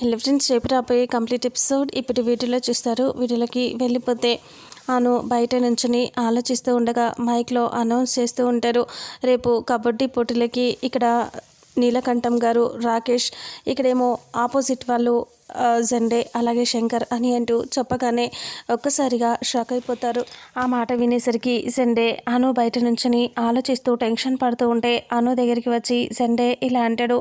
Hello friends రేపు రాబోయే complete episode ఇప్పుడు వీడియోలో చూస్తారు. వీడియోలోకి వెళ్ళిపోతే అను బయట నుంచుని ఆలోచిస్తూ ఉండగా మైక్లో అనౌన్స్ చేస్తూ ఉంటారు. రేపు కబడ్డీ పోటీలకి ఇక్కడ నీలకంఠం గారు రాకేష్ ఇక్కడేమో ఆపోజిట్ వాళ్ళు జండే అలాగే శంకర్ అని అంటూ చెప్పగానే ఒక్కసారిగా షాక్ అయిపోతారు. ఆ మాట వినేసరికి జండే అను బయట నుంచుని ఆలోచిస్తూ టెన్షన్ పడుతూ ఉంటే అను దగ్గరికి వచ్చి జండే ఇలా అంటాడు.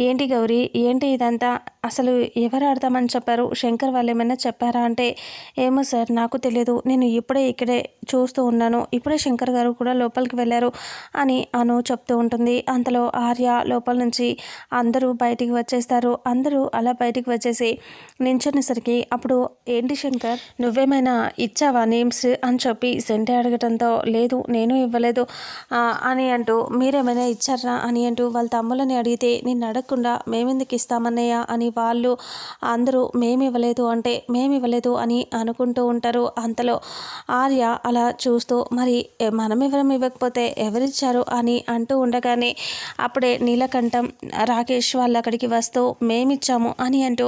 ఏంటి గౌరీ? ఏంటి ఇదంతా? అసలు ఎవరు ఆడతామని చెప్పారు? శంకర్ వాళ్ళు ఏమైనా చెప్పారా అంటే ఏమో సార్ నాకు తెలియదు నేను ఇప్పుడే ఇక్కడే చూస్తూ ఉన్నాను. ఇప్పుడే శంకర్ గారు కూడా లోపలికి వెళ్ళారు అని అను చెప్తూ ఉంటుంది. అంతలో ఆర్య లోపల నుంచి అందరూ బయటికి వచ్చేస్తారు. అందరూ అలా బయటికి వచ్చేసి నించునేసరికి అప్పుడు ఏంటి శంకర్? నువ్వేమైనా ఇచ్చావా నేమ్స్ అని చెప్పి సెంటే అడగటంతో లేదు నేను ఇవ్వలేదు అని అంటూ మీరేమైనా ఇచ్చారా అని అంటూ వాళ్ళ తమ్ములని అడిగితే నిన్ను అడగకుండా మేమెందుకు ఇస్తామన్నయ్య అని వాళ్ళు అందరూ మేము ఇవ్వలేదు అంటే మేము ఇవ్వలేదు అని అనుకుంటూ ఉంటారు. అంతలో ఆర్య అలా చూస్తూ మరి మనం ఎవరం ఇవ్వకపోతే ఎవరిచ్చారు? అని అంటూ ఉండగానే అప్పుడే నీలకంఠం రాకేష్ వాళ్ళు అక్కడికి వస్తూ మేమిచ్చాము అని అంటూ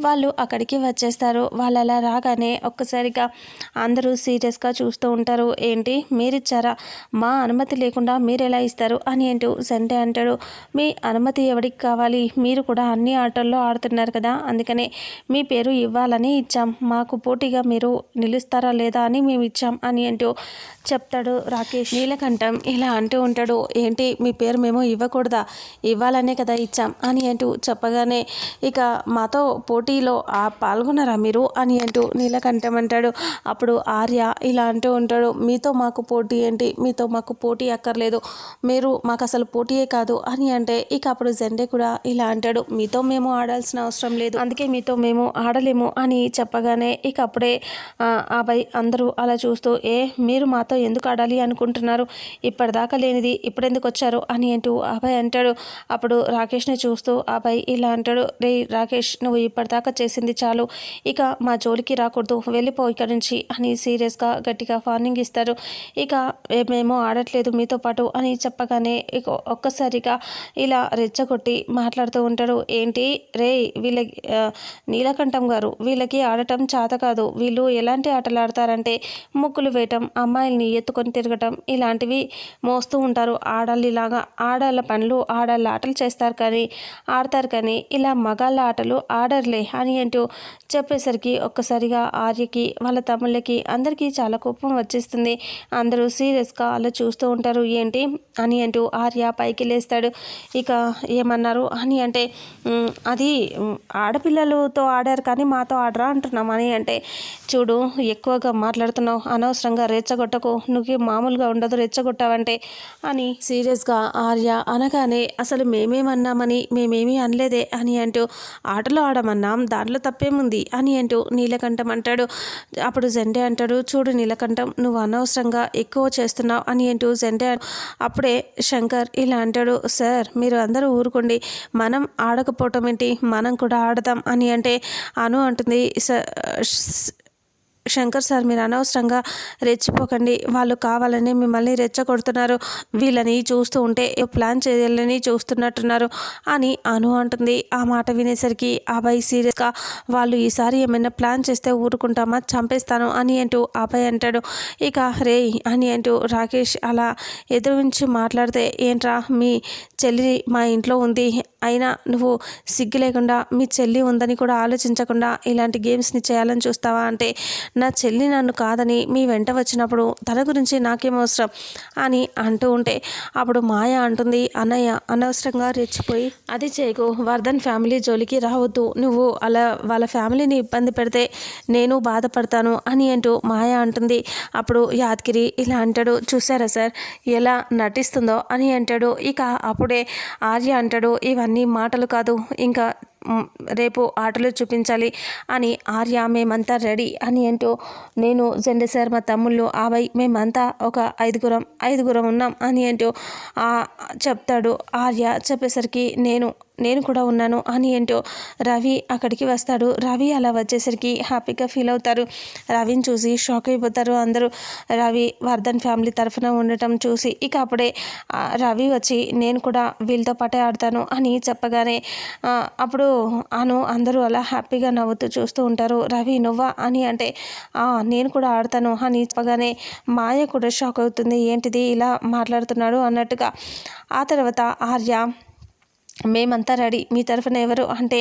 వాళ్ళు అక్కడికి వచ్చేస్తారు. వాళ్ళు అలా రాగానే ఒక్కసారిగా అందరూ సీరియస్గా చూస్తూ ఉంటారు. ఏంటి? మీరిచ్చారా? మా అనుమతి లేకుండా మీరు ఎలా ఇస్తారు? అని అంటూ సండే అంటాడు. మీ అనుమతి ఎవరికి కావాలి? మీరు కూడా అన్ని ఆటల్లో ఆడుతున్నారు కదా అందుకనే మీ పేరు ఇవ్వాలని ఇచ్చాం. మాకు పోటీగా మీరు నిలుస్తారా లేదా అని మేము ఇచ్చాం అని అంటూ చెప్తాడు రాకేష్. నీలకంఠం ఇలా అంటూ ఉంటాడు ఏంటి మీ పేరు మేము ఇవ్వకూడదా? ఇవ్వాలనే కదా ఇచ్చాం అని అంటూ చెప్పగానే ఇక మాతో పోటీలో ఆ పాల్గొన్నారా మీరు? అని అంటూ నీలకంఠం అంటాడు. అప్పుడు ఆర్య ఇలా అంటూ ఉంటాడు మీతో మాకు పోటీ ఏంటి? మీతో మాకు పోటీ అక్కర్లేదు. మీరు మాకు అసలు పోటీయే కాదు అని అంటే ఇక అప్పుడు జెండే కూడా ఇలా అంటాడు మీతో మేము ఆడాల్సిన అవసరం లేదు. అందుకే మీతో మేము ఆడలేము అని చెప్పగానే ఇక అప్పుడే ఆ, అబ్బాయి అందరూ అలా చూస్తూ ఏ మీరు మాతో ఎందుకు ఆడాలి అనుకుంటున్నారు? ఇప్పటిదాకా లేనిది ఇప్పుడెందుకు వచ్చారు? అని అంటూ అభయ్ అంటాడు. అప్పుడు రాకేష్ని చూస్తూ అభయ్ ఇలా అంటాడు రే రాకేష్ నువ్వు ఇప్పటిదాకా చేసింది చాలు. ఇక మా జోలికి రాకూడదు. వెళ్ళిపో ఇక్కడి నుంచి అని సీరియస్గా గట్టిగా వార్నింగ్ ఇస్తారు ఇక మేము ఆడట్లేదు మీతో పాటు అని చెప్పగానే ఇక ఒక్కసారిగా ఇలా రెచ్చగొట్టి మాట్లాడుతూ ఉంటాడు. ఏంటి? రే వీళ్ళ నీలకంఠం గారు వీళ్ళకి ఆడటం చేత కాదు. వీళ్ళు ఎలాంటి ఆటలు ఆడతారంటే ముగ్గులు చేయటం అమ్మాయిల్ని ఎత్తుకొని తిరగటం ఇలాంటివి మోస్తూ ఉంటారు. ఆడాలిలాగా ఆడాళ్ళ పనులు ఆడాళ్ళ ఆటలు చేస్తారు కానీ ఆడతారు కానీ ఇలా మగాళ్ళ ఆటలు ఆడర్లే అని అంటూ చెప్పేసరికి ఒక్కసారిగా ఆర్యకి వాళ్ళ తమ్ముళ్ళకి అందరికీ చాలా కోపం వచ్చేస్తుంది. అందరూ సీరియస్గా అలా చూస్తూ ఉంటారు. ఏంటి అని అంటూ ఆర్య పైకి లేస్తాడు. ఇక ఏమన్నారు అని అంటే అది ఆడపిల్లలతో ఆడారు కానీ మాతో ఆడరా అంటున్నాం అని అంటే చూడు ఎక్కువగా మాట్లాడుతున్నావు అనవసరంగా రెచ్చగొట్టకు నువ్వు మామూలుగా ఉండదు రెచ్చగొట్టావంటే అని సీరియస్గా ఆర్య అనగానే అసలు మేమేమన్నామని? మేమేమీ అనలేదే అని అంటూ ఆటలు ఆడమన్నాం దాంట్లో తప్పేముంది? అని అంటూ నీలకంఠం అంటాడు. అప్పుడు జెండే అంటాడు చూడు నీలకంఠం నువ్వు అనవసరంగా ఎక్కువ చేస్తున్నావు అని అంటూ జెండే అప్పుడే శంకర్ ఇలా అంటాడు సార్ మీరు అందరూ ఊరుకోండి మనం ఆడకపోవటం ఏంటి? మనం కూడా ఆడదాం అని అంటే అను అంటుంది "స- శంకర్ సార్ మీరు అనవసరంగా రెచ్చిపోకండి. వాళ్ళు కావాలని మిమ్మల్ని రెచ్చగొడుతున్నారు. వీళ్ళని చూస్తూ ఉంటే ప్లాన్ చేయాలని చూస్తున్నట్టున్నారు అని అను అంటుంది. ఆ మాట వినేసరికి అబ్బాయి సీరియస్గా వాళ్ళు ఈసారి ఏమైనా ప్లాన్ చేస్తే ఊరుకుంటామా? చంపేస్తాను అని అంటూ అబ్బాయి అంటాడు. ఇక రే అని అంటూ రాకేష్ అలా ఎదురు నుంచి మాట్లాడితే ఏంట్రా మీ చెల్లి మా ఇంట్లో ఉంది. అయినా నువ్వు సిగ్గు లేకుండా మీ చెల్లి ఉందని కూడా ఆలోచించకుండా ఇలాంటి గేమ్స్ని చేయాలని చూస్తావా అంటే నా చెల్లి నన్ను కాదని మీ వెంట వచ్చినప్పుడు తన గురించి నాకేం అవసరం అని అంటూ ఉంటే అప్పుడు మాయ అంటుంది అన్నయ్య అనవసరంగా రెచ్చిపోయి అది చేయకు వర్ధన్ ఫ్యామిలీ జోలికి రావద్దు నువ్వు అలా వాళ్ళ ఫ్యామిలీని ఇబ్బంది పెడితే నేను బాధపడతాను అని అంటూ మాయ అంటుంది. అప్పుడు యాదగిరి ఇలా అంటాడు చూసారా సార్ ఎలా నటిస్తుందో అని అంటాడు. ఇక అప్పుడే ఆర్య అంటాడు ఇవన్నీ మాటలు కాదు. ఇంకా రేపు ఆటలు చూపించాలి అని ఆర్య మేమంతా రెడీ అని అంటూ నేను జెండే సార్ మా తమ్ముళ్ళు ఆవై మేమంతా ఒక ఐదుగురం ఐదుగురం ఉన్నాం అని అంటూ చెప్తాడు ఆర్య. చెప్పేసరికి నేను నేను కూడా ఉన్నాను అని ఏంటో రవి అక్కడికి వస్తాడు. రవి అలా వచ్చేసరికి హ్యాపీగా ఫీల్ అవుతారు. రవిని చూసి షాక్ అయిపోతారు అందరూ. రవి వర్ధన్ ఫ్యామిలీ తరఫున ఉండటం చూసి ఇక అప్పుడే రవి వచ్చి నేను కూడా వీళ్ళతో పాటే ఆడతాను అని చెప్పగానే అప్పుడు అను అందరూ అలా హ్యాపీగా నవ్వుతూ చూస్తూ ఉంటారు. రవి నువ్వా అని అంటే నేను కూడా ఆడతాను. అని చెప్పగానే మాయ కూడా షాక్ అవుతుంది. ఏంటిది ఇలా మాట్లాడుతున్నాడు అన్నట్టుగా. ఆ తర్వాత ఆర్య మేమంతా రెడీ. మీ తరఫున ఎవరు? అంటే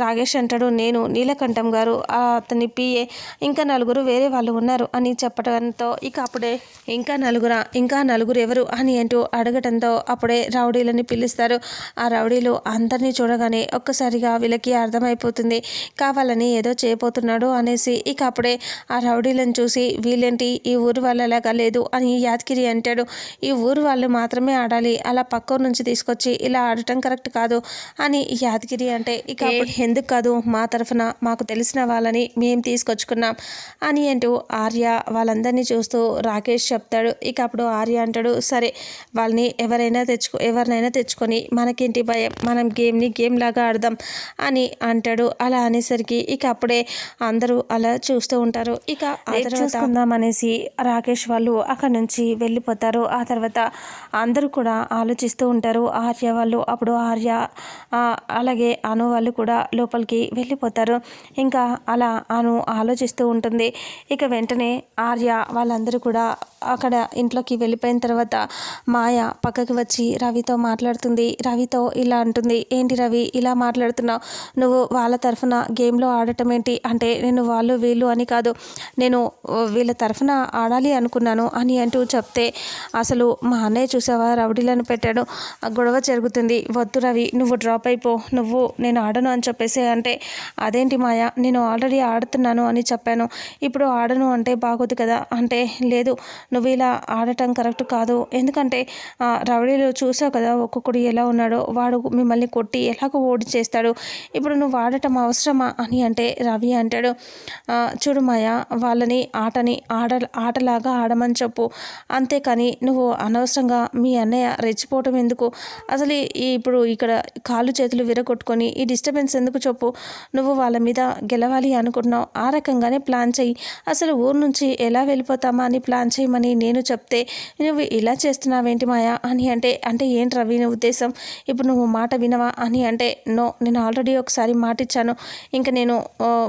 రాగేష్ అంటాడు నేను నీలకంఠం గారు అతని పిఏ. ఇంకా నలుగురు వేరే వాళ్ళు ఉన్నారు అని చెప్పడంతో ఇక అప్పుడే ఇంకా నలుగురా ఇంకా నలుగురు ఎవరు అని అంటూ అడగటంతో అప్పుడే రౌడీలని పిలుస్తారు. ఆ రౌడీలు అందరినీ చూడగానే ఒక్కసారిగా వీళ్ళకి అర్థమైపోతుంది. కావాలని ఏదో చేయబోతున్నాడు అనేసి ఇక అప్పుడే ఆ రౌడీలను చూసి వీళ్ళేంటి ఈ ఊరు వాళ్ళలాగా లేదు అని యాదగిరి అంటాడు. ఈ ఊరు వాళ్ళు మాత్రమే ఆడాలి అలా పక్క నుంచి తీసుకొచ్చి ఇలా ఆడటం కరెక్ట్? కరెక్ట్ కాదు అని యాదగిరి అంటే ఇక ఎందుకు కాదు? మా తరఫున మాకు తెలిసిన వాళ్ళని మేము తీసుకొచ్చుకున్నాం అని అంటూ ఆర్య వాళ్ళందరినీ చూస్తూ రాకేష్ చెప్తాడు. ఇక అప్పుడు ఆర్య అంటాడు సరే వాళ్ళని ఎవరైనా తెచ్చుకో ఎవరినైనా తెచ్చుకొని మనకేంటి భయం? మనం గేమ్ని గేమ్ లాగా ఆడదాం అని అంటాడు. అలా అనేసరికి ఇక అప్పుడే అందరూ అలా చూస్తూ ఉంటారు. ఇక చూసుకుందాం అనేసి రాకేష్ వాళ్ళు అక్కడ నుంచి వెళ్ళిపోతారు. ఆ తర్వాత అందరూ కూడా ఆలోచిస్తూ ఉంటారు. ఆర్య వాళ్ళు అప్పుడు ఆర్య అలాగే అను వాళ్ళు కూడా లోపలికి వెళ్ళిపోతారు. ఇంకా అలా అను ఆలోచిస్తూ ఉంటుంది. ఇక వెంటనే ఆర్య వాళ్ళందరూ కూడా అక్కడ ఇంట్లోకి వెళ్ళిపోయిన తర్వాత మాయ పక్కకి వచ్చి రవితో మాట్లాడుతుంది. రవితో ఇలా అంటుంది ఏంటి రవి ఇలా మాట్లాడుతున్నావు? నువ్వు వాళ్ళ తరఫున గేమ్లో ఆడటం ఏంటి? అంటే నేను వాళ్ళు వీళ్ళు అని కాదు. నేను వీళ్ళ తరఫున ఆడాలి అనుకున్నాను అని అంటూ చెప్తే అసలు మా అన్నయ్య చూసావా? రౌడీలను పెట్టాడు. గొడవ జరుగుతుంది. వద్దు రవి నువ్వు డ్రాప్ అయిపో నువ్వు నేను ఆడను అని చెప్పేసి అంటే అదేంటి మాయ నేను ఆల్రెడీ ఆడుతున్నాను అని చెప్పాను. ఇప్పుడు ఆడను అంటే బాగోదు కదా అంటే లేదు నువ్వు ఇలా ఆడటం కరెక్ట్ కాదు. ఎందుకంటే రవడీలో చూసావు కదా ఒక్కొక్కడు ఎలా ఉన్నాడో వాడు మిమ్మల్ని కొట్టి ఎలాగో ఓడి చేస్తాడు ఇప్పుడు నువ్వు ఆడటం అవసరమా? అని అంటే రవి అంటాడు. చూడు మాయ వాళ్ళని ఆటని ఆడ ఆటలాగా ఆడమని చెప్పు. అంతేకాని నువ్వు అనవసరంగా మీ అన్నయ్య రెచ్చిపోవటం ఎందుకు? అసలు ఇప్పుడు ఇక్కడ కాళ్ళు చేతులు విరగొట్టుకొని ఈ డిస్టర్బెన్స్ ఎందుకు చెప్పు? నువ్వు వాళ్ళ మీద గెలవాలి అనుకుంటున్నావు. ఆ రకంగానే ప్లాన్ చేయి అసలు ఊరు నుంచి ఎలా వెళ్ళిపోతామా అని ప్లాన్ చేయమని నేను చెప్తే నువ్వు ఇలా చేస్తున్నావేంటి మాయా? అని అంటే అంటే ఏంటి రవి నీ ఉద్దేశం? ఇప్పుడు నువ్వు మాట వినవా? అని అంటే నో నేను ఆల్రెడీ ఒకసారి మాట ఇచ్చాను ఇంకా నేను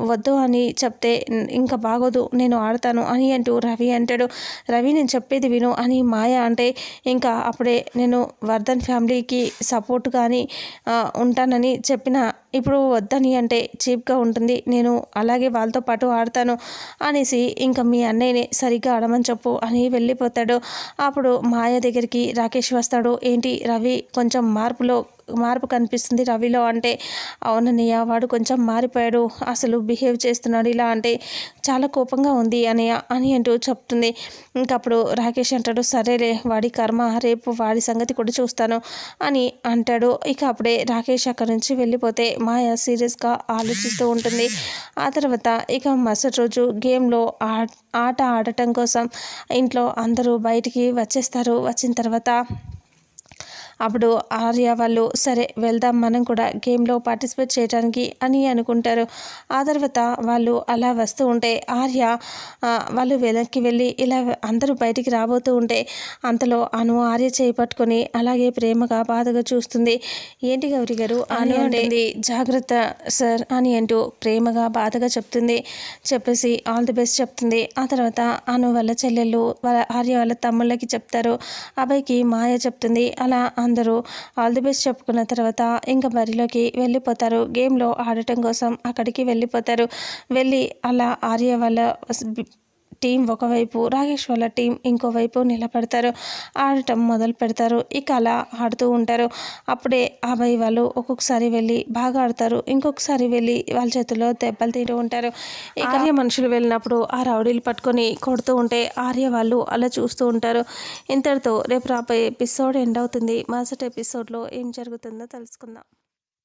వద్దు అని చెప్తే ఇంకా బాగోదు నేను ఆడతాను అని అంటూ రవి అంటాడు. రవి నేను చెప్పేది విను అని మాయ అంటే ఇంకా అప్పుడే నేను వర్ధన్ ఫ్యామిలీకి సపోర్ట్గా కానీ ఉంటానని చెప్పిన ఇప్పుడు వద్దని అంటే చీప్గా ఉంటుంది నేను అలాగే వాళ్ళతో పాటు ఆడతాను అనేసి ఇంకా మీ అన్నయ్యని సరిగ్గా ఆడమని చెప్పు అని వెళ్ళిపోతాడు. అప్పుడు మాయ దగ్గరికి రాకేష్ వస్తాడు. ఏంటి రవి కొంచెం మార్పులో మార్పు కనిపిస్తుంది. రవిలో అంటే అవునన్నయ్య వాడు కొంచెం మారిపోయాడు. అసలు బిహేవ్ చేస్తున్నాడు ఇలా అంటే చాలా కోపంగా ఉంది అని అని అంటూ చెప్తుంది. ఇంకప్పుడు రాకేష్ అంటాడు సరేలే వాడి కర్మ రేపు వాడి సంగతి కూడా చూస్తాను అని అంటాడు. ఇక అప్పుడే రాకేష్ అక్కడి నుంచి వెళ్ళిపోతే మాయ సీరియస్గా ఆలోచిస్తూ ఉంటుంది. ఆ తర్వాత ఇక మరుసటి రోజు గేమ్లో ఆట ఆడటం కోసం ఇంట్లో అందరూ బయటికి వచ్చేస్తారు. వచ్చిన తర్వాత అప్పుడు ఆర్య వాళ్ళు సరే వెళ్దాం మనం కూడా గేమ్లో పార్టిసిపేట్ చేయడానికి అని అనుకుంటారు. ఆ తర్వాత వాళ్ళు అలా వస్తూ ఉంటే ఆర్య వాళ్ళు వెనక్కి వెళ్ళి ఇలా అందరూ బయటికి రాబోతూ ఉంటే అంతలో అను ఆర్య చేపట్టుకొని అలాగే ప్రేమగా బాధగా చూస్తుంది. ఏంటి గౌరి గారు? అని అంటే జాగ్రత్త సార్ అని అంటూ ప్రేమగా బాధగా చెప్తుంది. చెప్పేసి ఆల్ ది బెస్ట్ చెప్తుంది. ఆ తర్వాత అను వాళ్ళ చెల్లెళ్ళు వాళ్ళ ఆర్య వాళ్ళ తమ్ముళ్ళకి చెప్తారు. అబ్బాయికి మాయ చెప్తుంది. అలా అందరూ ఆల్ ది బెస్ట్ చెప్పుకున్న తర్వాత ఇంకా బరిలోకి వెళ్ళిపోతారు. గేమ్లో ఆడటం కోసం అక్కడికి వెళ్ళిపోతారు. వెళ్ళి అలా ఆర్య వాళ్ళ టీం ఒకవైపు రాకేష్ వాళ్ళ టీం ఇంకోవైపు నిలబడతారు. ఆడటం మొదలు పెడతారు. ఇక అలా ఆడుతూ ఉంటారు. అప్పుడే అబ్బాయి వాళ్ళు ఒక్కొక్కసారి వెళ్ళి బాగా ఆడతారు. ఇంకొకసారి వెళ్ళి వాళ్ళ చేతిలో దెబ్బలు తింటూ ఉంటారు. ఆర్య మనుషులు వెళ్ళినప్పుడు ఆ రౌడీలు పట్టుకొని కొడుతూ ఉంటే ఆర్య వాళ్ళు అలా చూస్తూ ఉంటారు. ఇంతటితో రేపు రాబోయే ఎపిసోడ్ ఎండ్ అవుతుంది. మరుసటి ఎపిసోడ్లో ఏం జరుగుతుందో తెలుసుకుందాం.